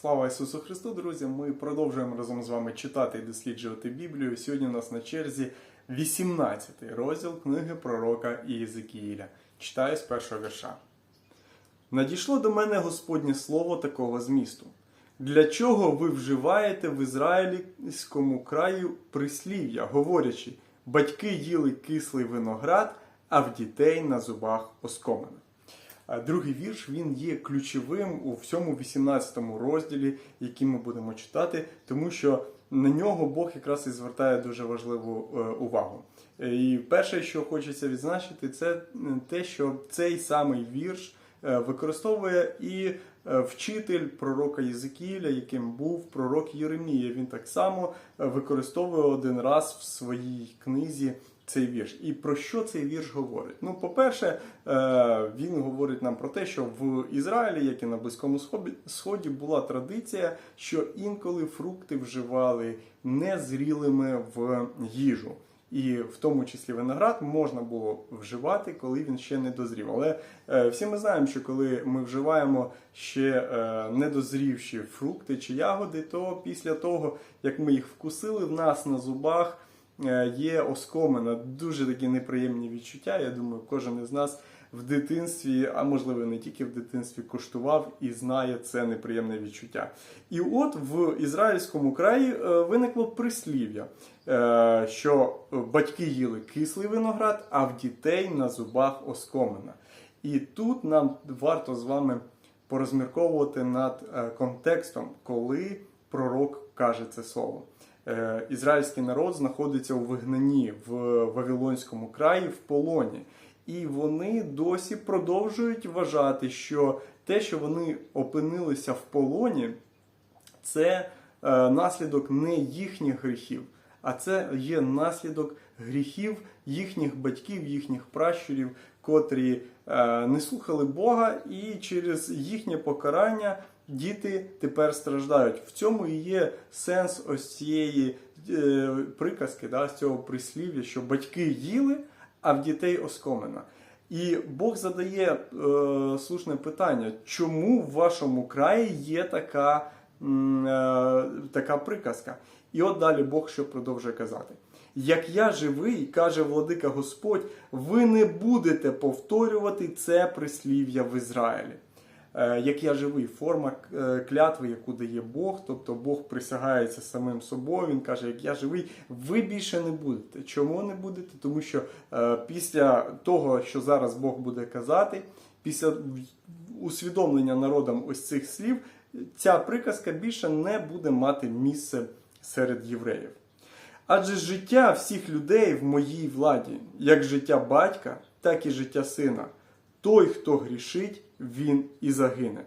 Слава Ісусу Христу, друзі! Ми продовжуємо разом з вами читати і досліджувати Біблію. Сьогодні у нас на черзі 18-й розділ книги пророка Ієзекіїля. Читаю з першого вірша. Надійшло до мене Господнє слово такого змісту. Для чого ви вживаєте в ізраїльському краю прислів'я, говорячи, батьки їли кислий виноград, а в дітей на зубах оскомина. А Другий вірш він є ключовим у всьому 18 розділі, який ми будемо читати, тому що на нього Бог якраз і звертає дуже важливу е, увагу. Е, І перше, що хочеться відзначити, це е, те, що цей самий вірш е, використовує і е, вчитель пророка Єзекіїля, яким був пророк Єремія. Він так само е, використовує один раз в своїй книзі цей вірш. І про що цей вірш говорить? Ну, по-перше, е, він говорить нам про те, що в Ізраїлі, як і на Близькому Сході, була традиція, що інколи фрукти вживали незрілими в їжу. І в тому числі виноград можна було вживати, коли він ще не дозрів. Але е, всі ми знаємо, що коли ми вживаємо ще е, недозрівші фрукти чи ягоди, то після того, як ми їх вкусили, в нас на зубах є оскомина, дуже такі неприємні відчуття. Я думаю, кожен із нас в дитинстві, а можливо не тільки в дитинстві, коштував і знає це неприємне відчуття. І от в ізраїльському краї е, виникло прислів'я, е, що батьки їли кислий виноград, а в дітей на зубах оскомина. І тут нам варто з вами порозмірковувати над е, контекстом, коли пророк каже це слово. Е, Ізраїльський народ знаходиться у вигнанні в Вавилонському краї в полоні. І вони досі продовжують вважати, що те, що вони опинилися в полоні, це е, наслідок не їхніх гріхів, а це є наслідок гріхів їхніх батьків, їхніх пращурів, котрі е, не слухали Бога, і через їхнє покарання діти тепер страждають. В цьому і є сенс ось цієї е, приказки, да, з цього прислів'я, що батьки їли, а в дітей оскомина. І Бог задає е, слушне питання, чому в вашому краї є така, е, така приказка? І от далі Бог що продовжує казати. Як я живий, каже владика Господь, ви не будете повторювати це прислів'я в Ізраїлі. Е, Як я живий, форма е, клятви, яку дає Бог, тобто Бог присягається самим собою. Він каже, як я живий, ви більше не будете. Чому не будете? Тому що е, після того, що зараз Бог буде казати, після усвідомлення народом ось цих слів, ця приказка більше не буде мати місце серед євреїв. Адже життя всіх людей в моїй владі, як життя батька, так і життя сина. Той, хто грішить, він і загине.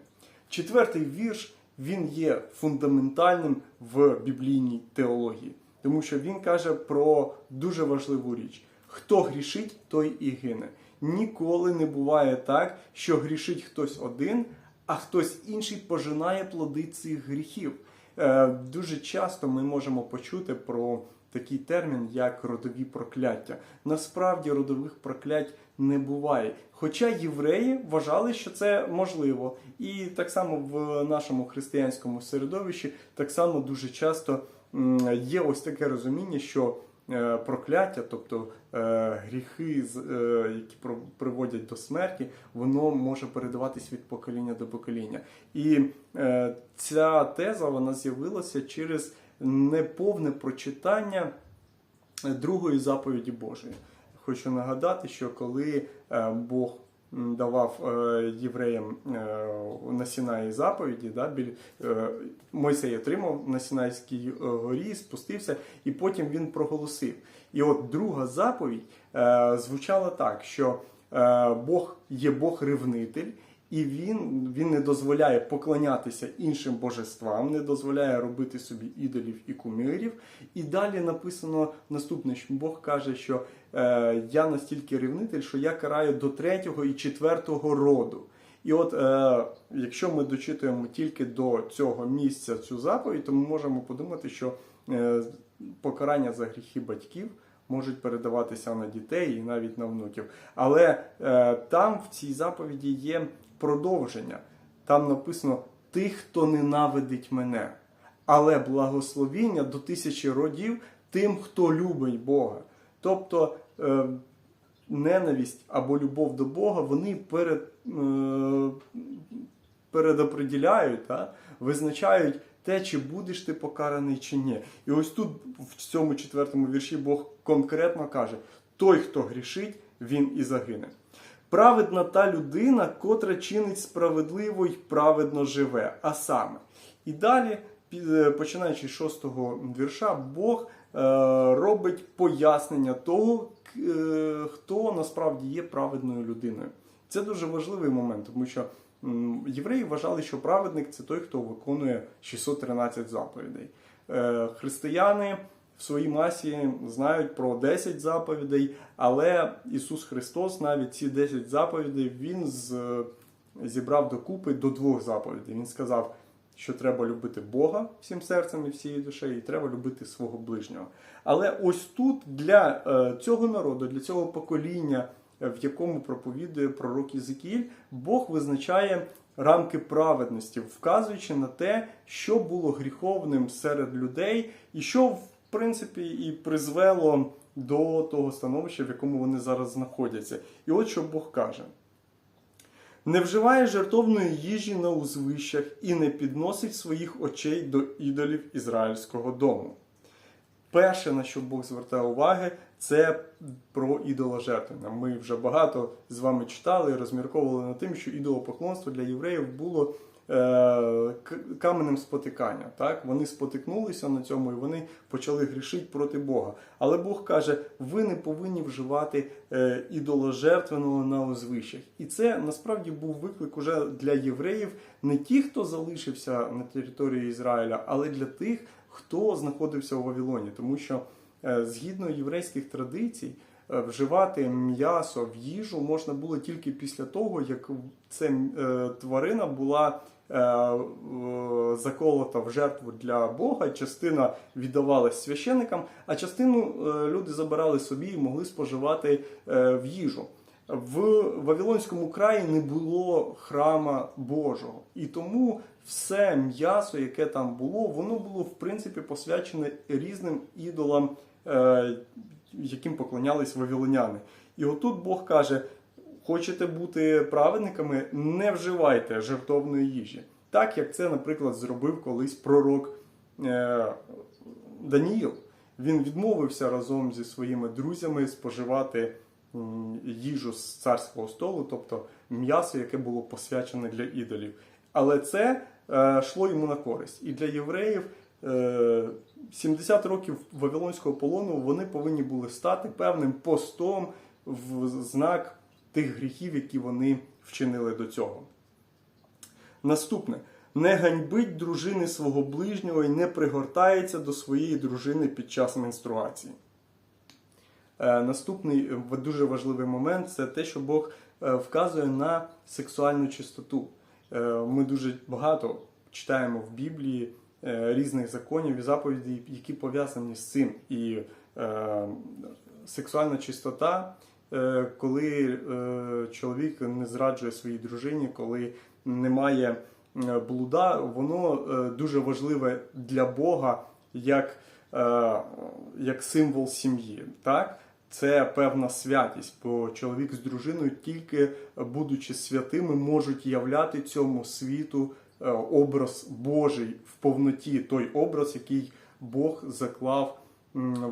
Четвертий вірш він є фундаментальним в біблійній теології, тому що він каже про дуже важливу річ: хто грішить, той і гине. Ніколи не буває так, що грішить хтось один, а хтось інший пожинає плоди цих гріхів. Е, Дуже часто ми можемо почути про такий термін, як родові прокляття. Насправді родових проклять не буває. Хоча євреї вважали, що це можливо. І так само в нашому християнському середовищі так само дуже часто є ось таке розуміння, що е, прокляття, тобто е, гріхи, е, які приводять до смерті, воно може передаватись від покоління до покоління. І ця теза вона з'явилася через неповне прочитання другої заповіді Божої. Хочу нагадати, що коли е, Бог давав е, євреям е, на Сінаї заповіді, да, біль, Мойсей отримав на Сінайській горі, спустився, і потім він проголосив. І от друга заповідь звучала так, що Бог є Бог-ревнитель, і він, він не дозволяє поклонятися іншим божествам, не дозволяє робити собі ідолів і кумирів. І далі написано наступне, що Бог каже, що е, я настільки ревнитель, що я караю до третього і четвертого роду. І от е, якщо ми дочитуємо тільки до цього місця цю заповідь, то ми можемо подумати, що е, покарання за гріхи батьків можуть передаватися на дітей і навіть на внуків. Але е, там в цій заповіді є продовження. Там написано тих, хто ненавидить мене, але благословіння до тисячі родів тим, хто любить Бога. Тобто е, ненависть або любов до Бога, вони перед, е, передоприділяють, та, визначають те, чи будеш ти покараний чи ні. І ось тут, в цьому четвертому вірші, Бог конкретно каже: той, хто грішить, він і загине. Праведна та людина, котра чинить справедливо й праведно живе. А саме. І далі, е, починаючи з шостого вірша, Бог е, робить пояснення того, е, хто насправді є праведною людиною. Це дуже важливий момент, тому що євреї вважали, що праведник це той, хто виконує 613 заповідей. Е, Християни в своїй масі знають про 10 заповідей, але Ісус Христос навіть ці 10 заповідей Він зібрав докупи до двох заповідей. Він сказав, що треба любити Бога всім серцем і всією душею, і треба любити свого ближнього. Але ось тут для е, цього народу, для цього покоління, в якому проповідує пророк Єзекіїль, Бог визначає рамки праведності, вказуючи на те, що було гріховним серед людей, і що в принципі і призвело до того становища, в якому вони зараз знаходяться. І от що Бог каже. Не вживає жертовної їжі на узвищах і не підносить своїх очей до ідолів ізраїльського дому. Перше, на що Бог звертає уваги, це про ідоложертвення. Ми вже багато з вами читали і розмірковували над тим, що ідолопоклонство для євреїв було е, каменем спотикання. Так? Вони спотикнулися на цьому і вони почали грішити проти Бога. Але Бог каже: ви не повинні вживати е, ідоложертвеного на узвищах. І це насправді був виклик уже для євреїв, не ті, хто залишився на території Ізраїля, але для тих, хто знаходився у Вавилоні, тому що згідно єврейських традицій. е, Вживати м'ясо в їжу можна було тільки після того, як ця е, тварина була е, е, заколота в жертву для Бога. Частина віддавалась священикам, а частину е, люди забирали собі і могли споживати е, в їжу. В Вавилонському краї не було храма Божого, і тому все м'ясо, яке там було, воно було в принципі посвячене різним ідолам, е, яким поклонялись вавилоняни. І отут Бог каже: хочете бути праведниками, не вживайте жертовної їжі. Так як це, наприклад, зробив колись пророк е, Даніїл. Він відмовився разом зі своїми друзями споживати їжу з царського столу, тобто м'ясо, яке було посвячене для ідолів. Але це е, йшло йому на користь. І для євреїв е, 70 років Вавилонського полону вони повинні були стати певним постом в знак тих гріхів, які вони вчинили до цього. Наступне. Не ганьбить дружини свого ближнього і не пригортається до своєї дружини під час менструації. Е, Наступний дуже важливий момент це те, що Бог е, вказує на сексуальну чистоту. Е, Ми дуже багато читаємо в Біблії різних законів і заповідей, які пов'язані з цим. І сексуальна чистота, коли чоловік не зраджує своїй дружині, коли немає блуда, воно дуже важливе для Бога як, як символ сім'ї. Так? Це певна святість, бо чоловік з дружиною, тільки будучи святими, можуть являти цьому світу е, образ Божий в повноті, той образ, який Бог заклав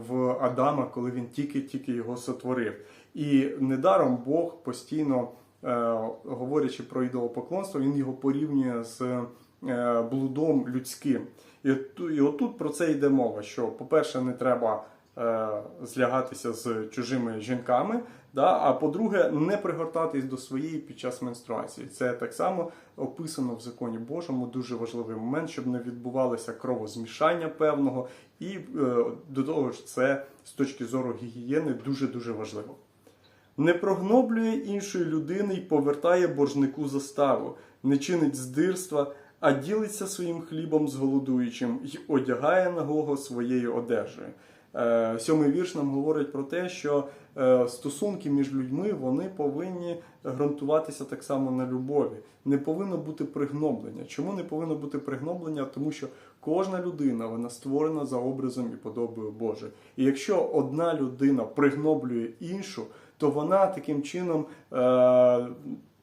в Адама, коли він тільки-тільки його сотворив. І недаром Бог постійно, е, говорячи про ідолопоклонство, він його порівнює з е, блудом людським. І, отут про це йде мова: що, по-перше, не треба е, злягатися з чужими жінками, да? а по-друге, не пригортатись до своєї під час менструації. Це так само описано в законі Божому, дуже важливий момент, щоб не відбувалося кровозмішання певного, і е, до того ж, це з точки зору гігієни дуже-дуже важливо. Не прогноблює іншої людини й повертає боржнику заставу, не чинить здирства, а ділиться своїм хлібом з голодуючим й одягає нагого своєю одежею. Е, Сьомий вірш нам говорить про те, що е, стосунки між людьми вони повинні ґрунтуватися так само на любові. Не повинно бути пригноблення. Чому не повинно бути пригноблення? Тому що кожна людина вона створена за образом і подобою Божою. І якщо одна людина пригноблює іншу, то вона таким чином е,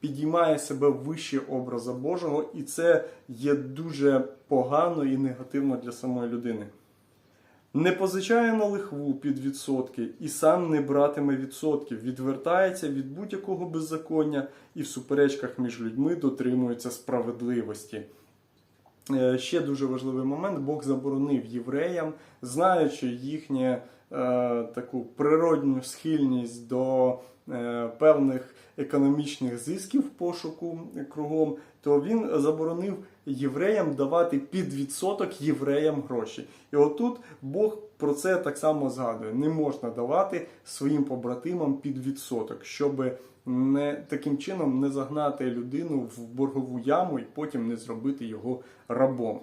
підіймає себе вище образа Божого, і це є дуже погано і негативно для самої людини. Не позичає на лихву під відсотки і сам не братиме відсотків, відвертається від будь-якого беззаконня і в суперечках між людьми дотримується справедливості. Е, Ще дуже важливий момент: Бог заборонив євреям, знаючи їхню е, таку природню схильність до е, певних економічних зисків пошуку кругом, то він заборонив євреям давати під відсоток євреям гроші. І отут Бог про це так само згадує: не можна давати своїм побратимам під відсоток, щоб не таким чином не загнати людину в боргову яму і потім не зробити його рабом.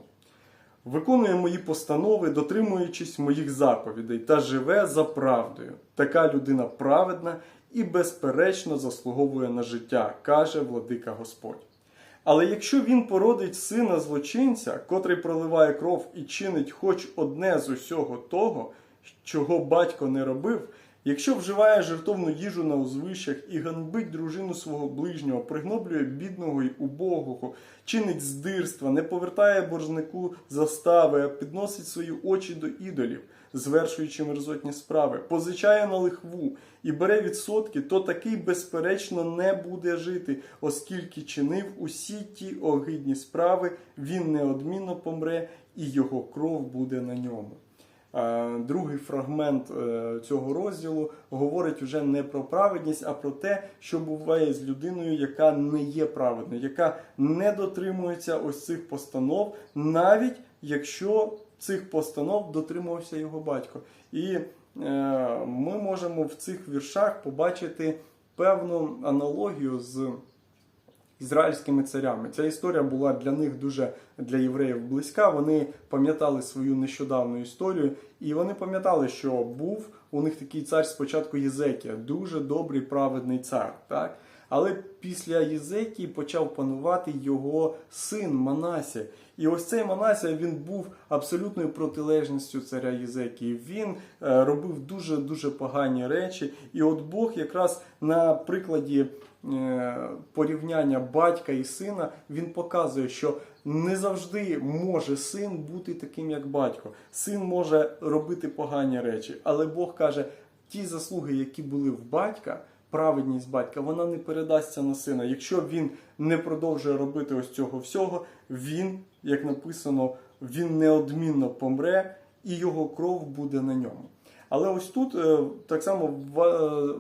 Виконує мої постанови, дотримуючись моїх заповідей, та живе за правдою. Така людина праведна і безперечно заслуговує на життя, каже владика Господь. Але якщо він породить сина злочинця, котрий проливає кров і чинить хоч одне з усього того, чого батько не робив, якщо вживає жертовну їжу на узвищах і ганбить дружину свого ближнього, пригноблює бідного й убогого, чинить здирства, не повертає боржнику застави, а підносить свої очі до ідолів, звершуючи мерзотні справи, позичає на лихву і бере відсотки, то такий, безперечно, не буде жити, оскільки чинив усі ті огидні справи, він неодмінно помре, і його кров буде на ньому. Е, Другий фрагмент е, цього розділу говорить вже не про праведність, а про те, що буває з людиною, яка не є праведною, яка не дотримується ось цих постанов, навіть якщо цих постанов дотримувався його батько. І е, ми можемо в цих віршах побачити певну аналогію з ізраїльськими царями. Ця історія була для них дуже для євреїв близька. Вони пам'ятали свою нещодавну історію, і вони пам'ятали, що був у них такий цар спочатку Єзекія, дуже добрий праведний цар. Так? Але після Єзекії почав панувати його син Манасія. І ось цей Манасія він був абсолютною протилежністю царя Єзекії. Він е, робив дуже дуже погані речі. І от Бог якраз на прикладі порівняння батька і сина він показує, що не завжди може син бути таким, як батько. Син може робити погані речі, але Бог каже, ті заслуги, які були в батька. Праведність батька, вона не передасться на сина. Якщо він не продовжує робити ось цього всього, він, як написано, він неодмінно помре, і його кров буде на ньому. Але ось тут е, так само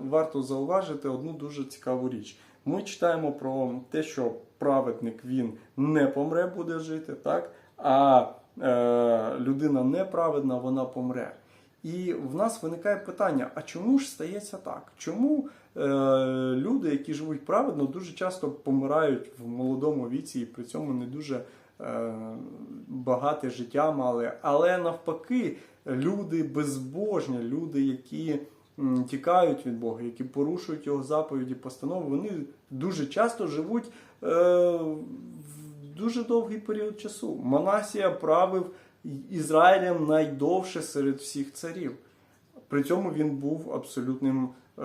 варто зауважити одну дуже цікаву річ. Ми читаємо про те, що праведник він не помре, буде жити, так? а е, людина неправедна, вона помре. І в нас виникає питання: а чому ж стається так? Чому е, люди, які живуть праведно, дуже часто помирають в молодому віці і при цьому не дуже багате життя мали? Але навпаки, люди безбожні, люди, які тікають від Бога, які порушують його заповіді, постанови, вони дуже часто живуть е, в дуже довгий період часу. Манасія правив Ізраїлем найдовше серед всіх царів. При цьому він був абсолютним, е,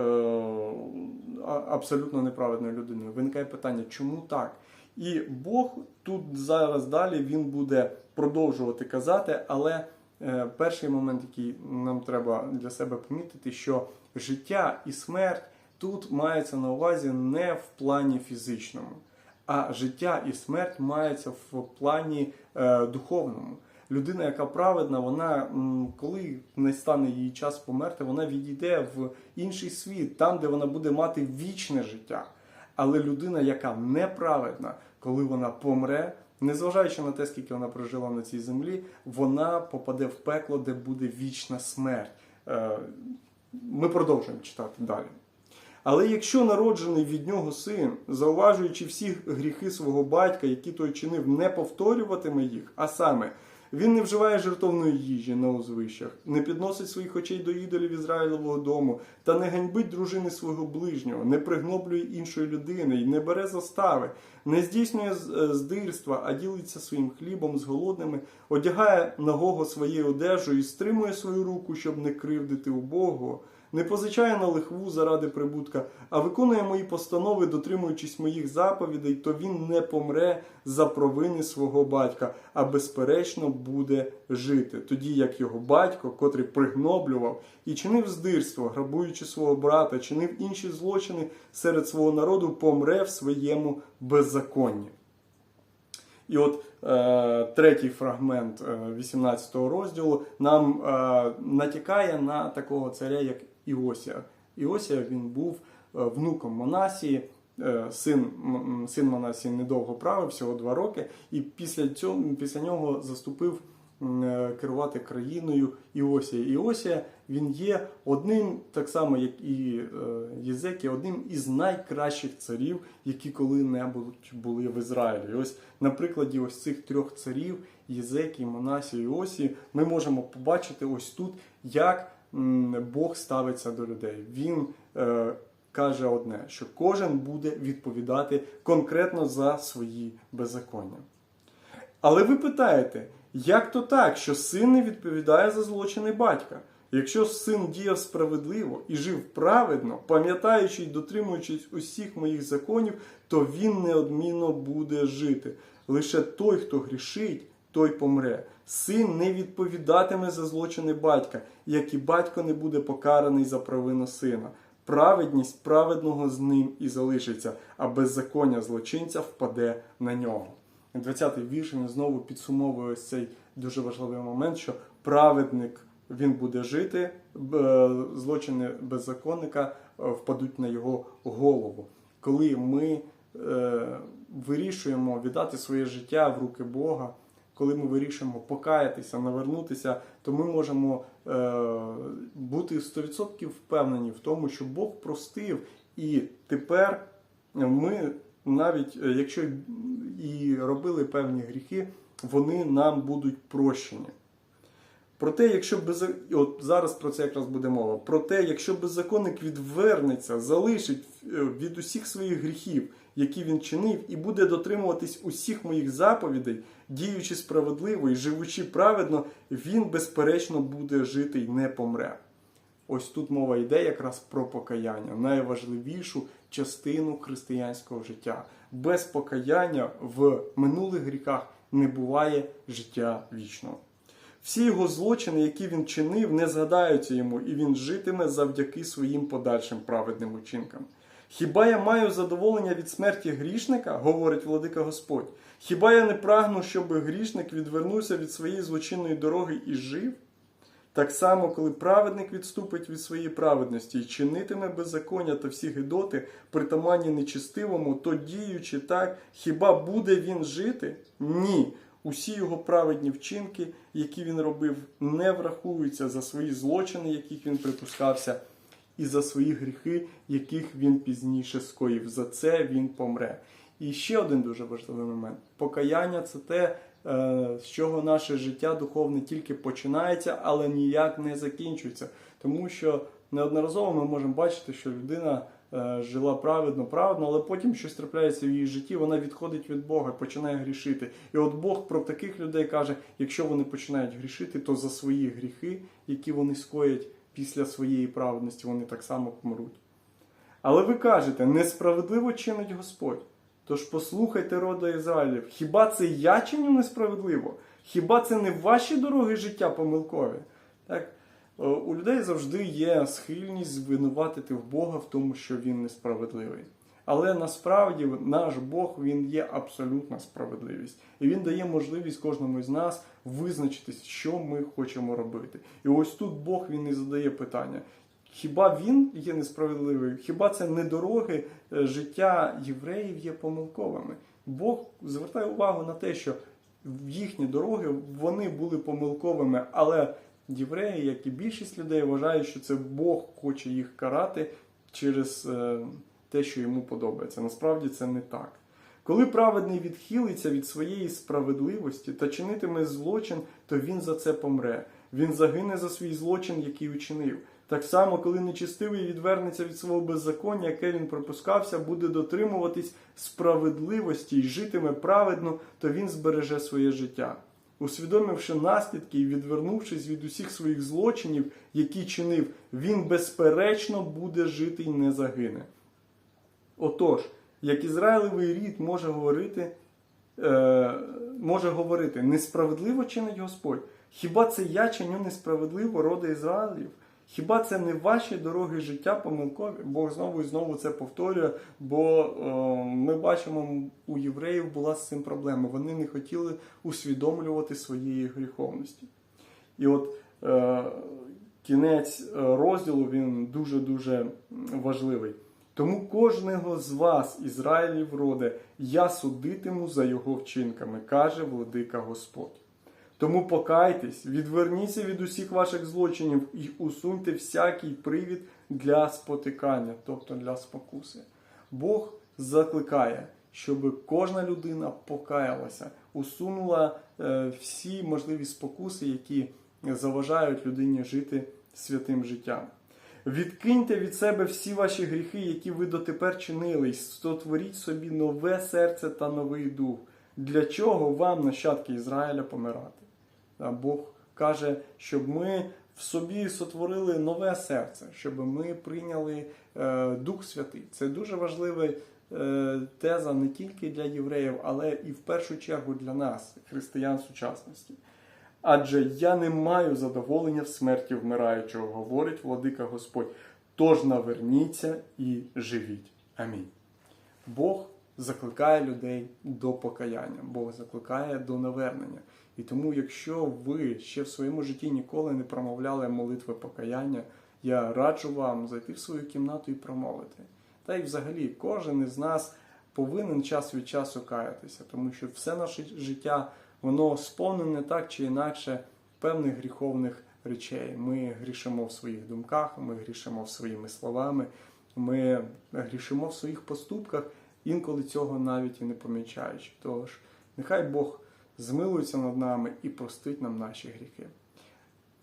абсолютно неправедною людиною. Виникає питання, чому так? І Бог тут зараз далі він буде продовжувати казати, але е, перший момент, який нам треба для себе помітити, що життя і смерть тут мається на увазі не в плані фізичному, а життя і смерть мається в плані е, духовному. Людина, яка праведна, вона коли настане її час померти, вона відійде в інший світ, там, де вона буде мати вічне життя. Але людина, яка неправедна, коли вона помре, незважаючи на те, скільки вона прожила на цій землі, вона попаде в пекло, де буде вічна смерть. Е, Ми продовжуємо читати далі. Але якщо народжений від нього син, зауважуючи всі гріхи свого батька, які той чинив, не повторюватиме їх, а саме Він не вживає жертовної їжі на узвищах, не підносить своїх очей до ідолів Ізраїлового дому, та не ганьбить дружини свого ближнього, не пригноблює іншої людини і не бере застави, не здійснює е, здирства, а ділиться своїм хлібом з голодними, одягає нагого своєю одежу і стримує свою руку, щоб не кривдити убогого не позичає на лихву заради прибутка, а виконує мої постанови, дотримуючись моїх заповідей, то він не помре за провини свого батька, а безперечно буде жити. Тоді як його батько, котрий пригноблював і чинив здирство, грабуючи свого брата, чинив інші злочини серед свого народу, помре в своєму беззаконні. І от е, третій фрагмент е, 18 розділу нам е, натякає на такого царя, як Іосія. Іосія він був е, внуком Манасії. е, Син, син Манасії недовго правив, всього два роки, і після цього після нього заступив е, керувати країною Іосія. Іосія він є одним, так само як і Єзекія, одним із найкращих царів, які коли-небудь були в Ізраїлі. Ось на прикладі ось цих трьох царів Єзекії, Манасії і Іосії, ми можемо побачити ось тут, як Бог ставиться до людей. Він е, каже одне, що кожен буде відповідати конкретно за свої беззаконня. Але ви питаєте, як то так, що син не відповідає за злочини батька? Якщо син діяв справедливо і жив праведно, пам'ятаючи й дотримуючись усіх моїх законів, то він неодмінно буде жити. Лише той, хто грішить, той помре. Син не відповідатиме за злочини батька, як і батько не буде покараний за провину сина. Праведність праведного з ним і залишиться, а беззаконня злочинця впаде на нього. 20-й вірш він знову підсумовує ось цей дуже важливий момент, що праведник він буде жити, злочини беззаконника е, впадуть на його голову. Коли ми е, вирішуємо віддати своє життя в руки Бога, коли ми вирішуємо покаятися, навернутися, то ми можемо е, бути 100% впевнені в тому, що Бог простив, і тепер ми навіть е, якщо і робили певні гріхи, вони нам будуть прощені. Проте, якщо без... от зараз про це якраз буде мова. Проте, якщо беззаконник відвернеться, залишить е, від усіх своїх гріхів, які він чинив, і буде дотримуватись усіх моїх заповідей, діючи справедливо і живучи праведно, він безперечно буде жити і не помре. Ось тут мова йде якраз про покаяння, найважливішу частину християнського життя. Без покаяння в минулих гріхах не буває життя вічного. Всі його злочини, які він чинив, не згадаються йому, і він житиме завдяки своїм подальшим праведним учинкам. Хіба я маю задоволення від смерті грішника, говорить владика Господь? Хіба я не прагну, щоб грішник відвернувся від своєї злочинної дороги і жив? Так само, коли праведник відступить від своєї праведності і чинитиме беззаконня та всі гидоти, притаманні нечистивому, то діючи так, хіба буде він жити? Ні. Усі його праведні вчинки, які він робив, не врахуються за свої злочини, яких він припускався, і за свої гріхи, яких він пізніше скоїв. За це він помре. І ще один дуже важливий момент: покаяння це те, е, з чого наше життя духовне тільки починається, але ніяк не закінчується. Тому що неодноразово ми можемо бачити, що людина е, жила праведно, праведно, але потім щось трапляється в її житті, вона відходить від Бога, починає грішити. І от Бог про таких людей каже: якщо вони починають грішити, то за свої гріхи, які вони скоять після своєї праведності, вони так само помруть. Але ви кажете, несправедливо чинить Господь. Тож послухайте рода Ізраїлів, хіба це я чиню несправедливо? Хіба це не ваші дороги життя помилкові? Так? Е, У людей завжди є схильність звинуватити в Бога в тому, що він несправедливий. Але насправді наш Бог він є абсолютна справедливість, і він дає можливість кожному з нас визначитись, що ми хочемо робити. І ось тут Бог він і задає питання: хіба він є несправедливий? Хіба це не дороги е, життя євреїв є помилковими? Бог звертає увагу на те, що їхні дороги вони були помилковими, але євреї, як і більшість людей, вважають, що це Бог хоче їх карати через е, те, що йому подобається. Насправді це не так. Коли праведний відхилиться від своєї справедливості та чинитиме злочин, то він за це помре. Він загине за свій злочин, який учинив. Так само, коли нечестивий відвернеться від свого беззаконня, яке він пропускався, буде дотримуватись справедливості і житиме праведно, то він збереже своє життя. Усвідомивши наслідки і відвернувшись від усіх своїх злочинів, які чинив, він безперечно буде жити і не загине. Отож, як Ізраїлевий рід може говорити, е, може говорити, несправедливо чинить Господь. Хіба це я чиню несправедливо роди Ізраїлів? Хіба це не ваші дороги життя помилкові? Бог знову і знову це повторює, бо е, ми бачимо, у євреїв була з цим проблема. Вони не хотіли усвідомлювати своєї гріховності. І от е, кінець е, розділу він дуже-дуже важливий. Тому кожного з вас, Ізраїлів роде, я судитиму за його вчинками, каже владика Господь. Тому покайтесь, відверніться від усіх ваших злочинів і усуньте всякий привід для спотикання, тобто для спокуси. Бог закликає, щоб кожна людина покаялася, усунула е, всі можливі спокуси, які заважають людині жити святим життям. Відкиньте від себе всі ваші гріхи, які ви дотепер чинили, і створіть собі нове серце та новий дух. Для чого вам, нащадки Ізраїля, помирати? Бог каже, щоб ми в собі сотворили нове серце, щоб ми прийняли е, Дух Святий. Це дуже важлива е, теза не тільки для євреїв, але і в першу чергу для нас, християн сучасності. Адже я не маю задоволення в смерті вмираючого, говорить владика Господь. Тож наверніться і живіть. Амінь. Бог закликає людей до покаяння, Бог закликає до навернення. І тому, якщо ви ще в своєму житті ніколи не промовляли молитви покаяння, я раджу вам зайти в свою кімнату і промовити. Та й взагалі кожен із нас повинен час від часу каятися, тому що все наше життя воно сповнене так чи інакше певних гріховних речей. Ми грішимо в своїх думках, ми грішимо своїми словами, ми грішимо в своїх поступках, інколи цього навіть і не помічаючи. Тож, нехай Бог змилується над нами і простить нам наші гріхи.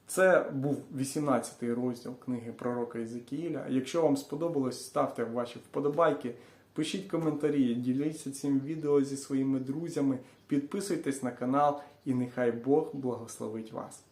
Це був 18-й розділ книги пророка Ізекіїля. Якщо вам сподобалось, ставте ваші вподобайки, пишіть коментарі, діліться цим відео зі своїми друзями, підписуйтесь на канал і нехай Бог благословить вас.